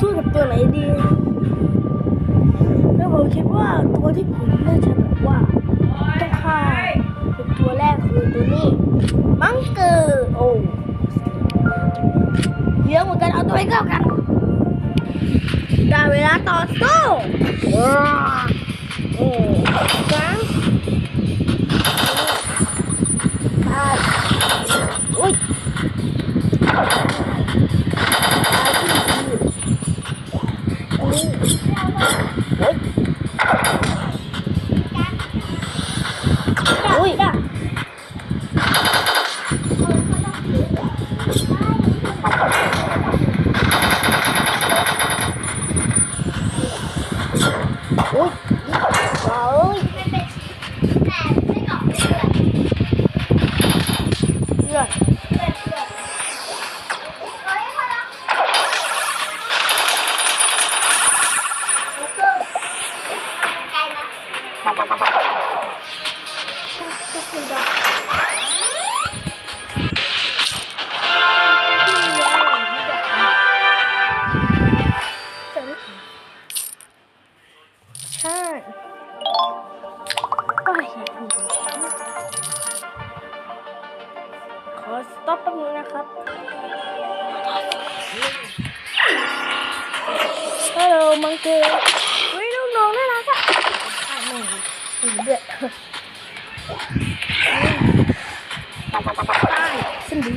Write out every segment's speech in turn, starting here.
สู้กับตัวไหนดีแล้วผมคิดว่าตัวที่ผมน่าจะแบบว่าต้องฆ่าเป็นตัวแรกคือตัวนี้ มังเกอร์โอ้เยอะเหมือนกันเอาตัวไปเข้ากันได้เวลาต่อสู้ Ui! ขอสต็อปแป๊บนึงนะครับ ฮัลโหลมังเกอร์เฮ้ยลูกน้องน่ารักอะข้าวแม่เหนเดือดตายสิ้นดี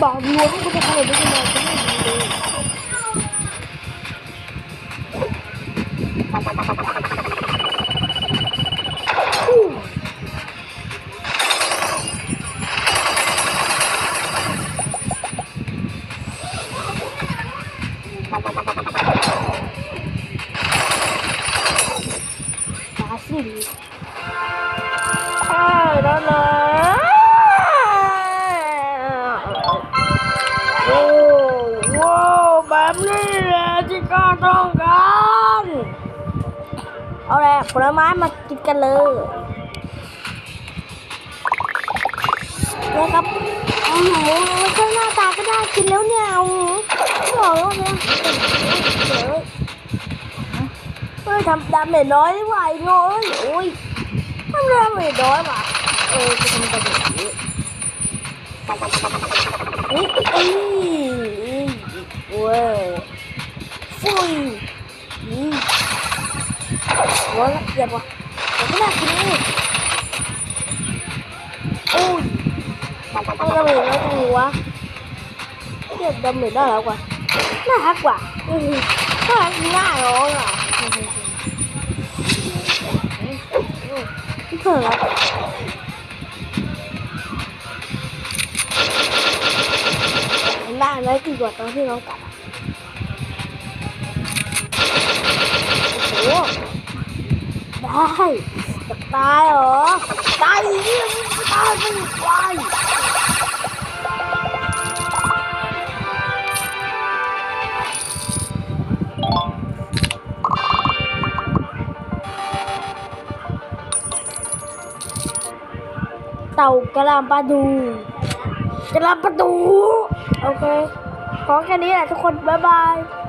bago ako kapapalabas na ah. แบบนี้แหละที่ข้าต้องการเอาแหละผลไม้มากินกันเลยนะครับโอืมมันก็หน้าตาก็น่ากินแล้วเนี่ยอืมบอกแล้วนะเดี๋ยเฮ้ยทำดาเมจน้อยดีกว่าไอ้โง่เอ้ยโอ้ยทำดาเมจน้อยว่ะเออจะทำดาเมจเยอะอุ้ย Ủa, giật quá Ủa, cái nào kìa Ui Ông đâm mình nó không quá Cái đâm gì đó là quá Nó hát quá Nó hát ngại rồi à Cái thờ là Nó lấy cái quạt đó thì nó cả ได้จะตายเหรอ ตายเนี่ยมึงตายไปอีกวายเต่ากระลำปลาดูกระลำปลาดู โอเค ขอแค่นี้แหละทุกคน บ๊ายบาย